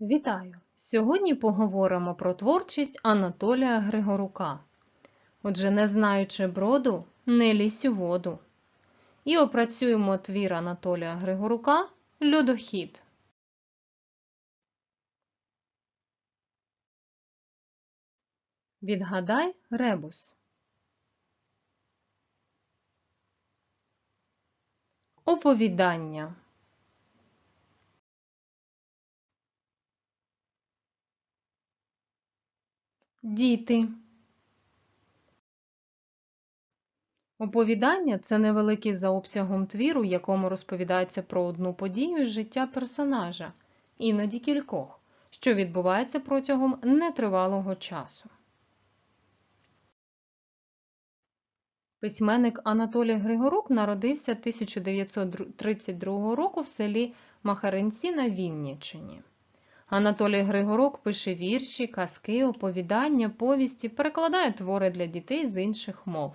Вітаю! Сьогодні поговоримо про творчість Анатолія Григорука. Отже, не знаючи броду, не лізь у воду. І опрацюємо твір Анатолія Григорука Льодохід. Відгадай ребус. Оповідання. Діти. Оповідання це невеликий за обсягом твір, у якому розповідається про одну подію з життя персонажа, іноді кількох, що відбувається протягом нетривалого часу. Письменник Анатолій Григорук народився 1932 року в селі Махаринці на Вінниччині. Анатолій Григорук пише вірші, казки, оповідання, повісті, перекладає твори для дітей з інших мов.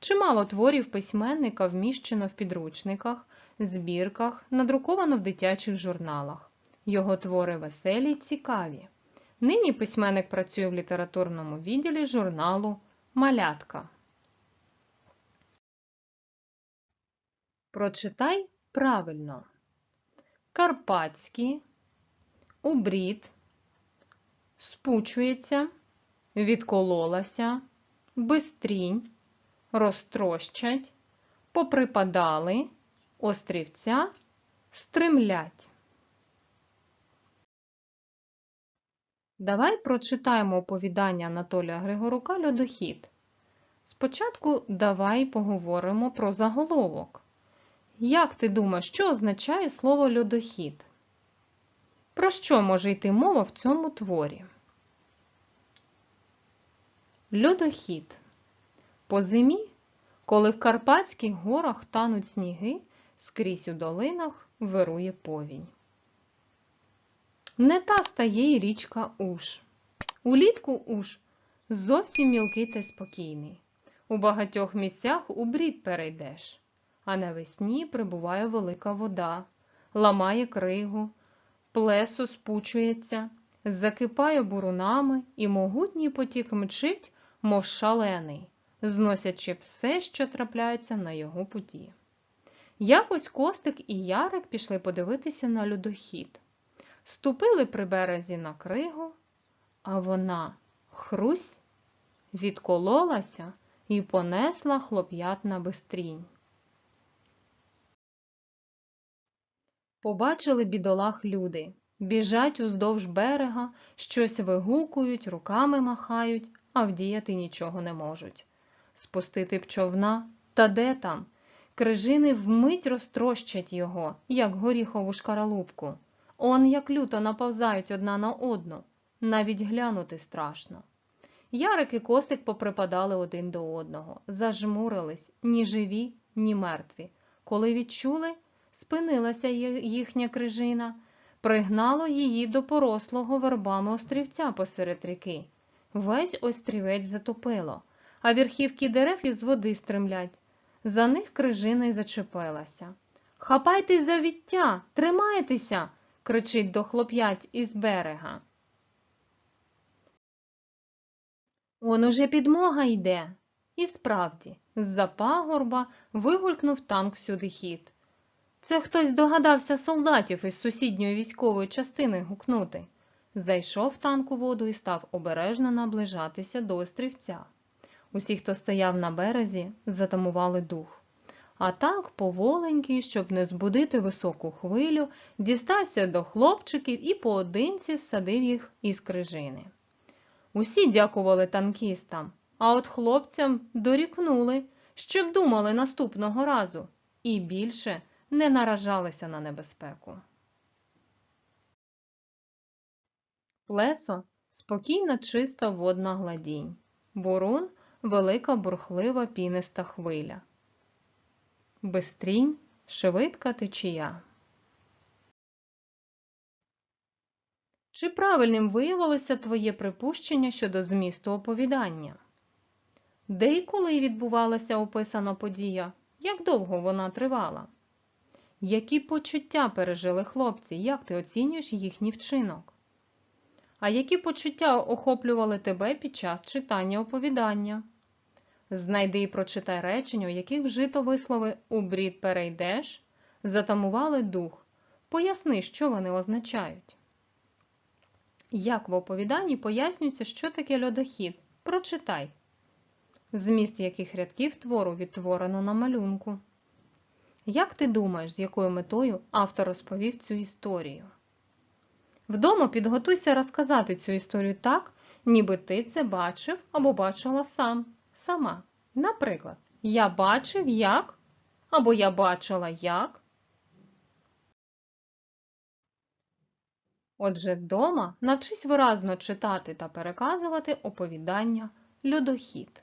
Чимало творів письменника вміщено в підручниках, збірках, надруковано в дитячих журналах. Його твори веселі й цікаві. Нині письменник працює в літературному відділі журналу Малятка. Прочитай правильно. Карпатські, убрід, спучується, відкололася, бистрінь, розтрощать, поприпадали, острівця, стримлять. Давай прочитаємо оповідання Анатолія Григорука Льодохід. Спочатку давай поговоримо про заголовок. Як ти думаєш, що означає слово льодохід? Про що може йти мова в цьому творі? Льодохід. По зимі, коли в Карпатських горах тануть сніги, скрізь у долинах вирує повінь. Не та стає й річка Уж. Улітку Уж зовсім мілкий та спокійний. У багатьох місцях у брід перейдеш, а навесні прибуває велика вода, ламає кригу, плесо спучується, закипає бурунами і могутній потік мчить, мов шалений, зносячи все, що трапляється на його путі. Якось Костик і Ярик пішли подивитися на льодохід. Ступили при березі на кригу, а вона хрусь відкололася і понесла хлоп'ят на бистрінь. Побачили бідолах люди. Біжать уздовж берега, щось вигукують, руками махають, а вдіяти нічого не можуть. Спустити б човна, та де там? Крижини вмить розтрощать його, як горіхову шкаралупку. Он як люто наповзають одна на одну, навіть глянути страшно. Ярик і Костик поприпадали один до одного, зажмурились ні живі, ні мертві. Коли відчули, спинилася їхня крижина, пригнало її до порослого вербами острівця посеред ріки. Весь острівець затопило, а верхівки дерев із води стремлять. За них крижина й зачепилася. Хапайтесь за віття, тримайтеся, кричить до хлоп'ять із берега. Он уже підмога йде. І справді, з-за пагорба вигулькнув танк сюди хід. Це хтось догадався солдатів із сусідньої військової частини гукнути. Зайшов танк у воду і став обережно наближатися до острівця. Усі, хто стояв на березі, затамували дух. А танк поволенький, щоб не збудити високу хвилю, дістався до хлопчиків і поодинці садив їх із крижини. Усі дякували танкістам, а от хлопцям дорікнули, щоб думали наступного разу і більше не наражалися на небезпеку. Плесо спокійна чиста водна гладінь, бурун велика бурхлива піниста хвиля. Бистрінь швидка течія. Чи правильним виявилося твоє припущення щодо змісту оповідання? Де і коли відбувалася описана подія? Як довго вона тривала? Які почуття пережили хлопці? Як ти оцінюєш їхній вчинок? А які почуття охоплювали тебе під час читання оповідання? Знайди і прочитай речення, у яких вжито вислови у брід перейдеш, затамували дух. Поясни, що вони означають. Як в оповіданні пояснюється, що таке льодохід? Прочитай. Зміст яких рядків твору відтворено на малюнку. Як ти думаєш, з якою метою автор розповів цю історію? Вдома підготуйся розказати цю історію так, ніби ти це бачив або бачила сам, сама. Наприклад, я бачив як або я бачила як. Отже, вдома навчись виразно читати та переказувати оповідання Льодохід.